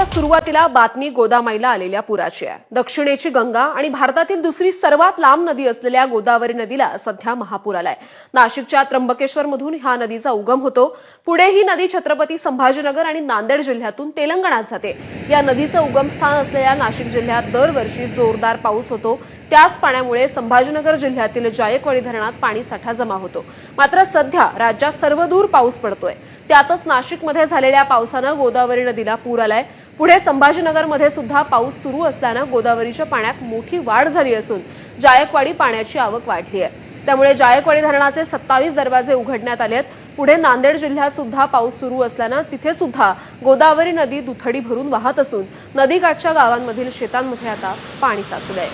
मार्चच्या सुरुवातीला बातमी गोदामाईला आलेल्या पुराची आहे. दक्षिणेची गंगा आणि भारतातील दुसरी सर्वात लांब नदी असलेल्या गोदावरी नदीला सध्या महापूर आलाय. नाशिकच्या त्र्यंबकेश्वरमधून ह्या नदीचा उगम होतो. पुढे ही नदी छत्रपती संभाजीनगर आणि नांदेड जिल्ह्यातून तेलंगणात जाते. या नदीचं उगमस्थान असलेल्या नाशिक जिल्ह्यात दरवर्षी जोरदार पाऊस होतो. त्याच पाण्यामुळे संभाजीनगर जिल्ह्यातील जायकवाडी धरणात पाणीसाठा जमा होतो. मात्र सध्या राज्यात सर्वदूर पाऊस पडतोय. त्यातच नाशिकमध्ये झालेल्या पावसानं गोदावरी नदीला पूर आलाय. पुढे संभाजीनगरमध्ये सुद्धा पाऊस सुरू असल्यानं गोदावरीच्या पाण्यात मोठी वाढ झाली असून जायकवाडी पाण्याची आवक वाढली आहे. त्यामुळे जायकवाडी धरणाचे सत्तावीस दरवाजे उघडण्यात आले आहेत. पुढे नांदेड जिल्ह्यात सुद्धा पाऊस सुरू असल्यानं तिथे सुद्धा गोदावरी नदी दुथडी भरून वाहत असून नदीकाठच्या गावांमधील शेतांमध्ये आता पाणी साचलंय.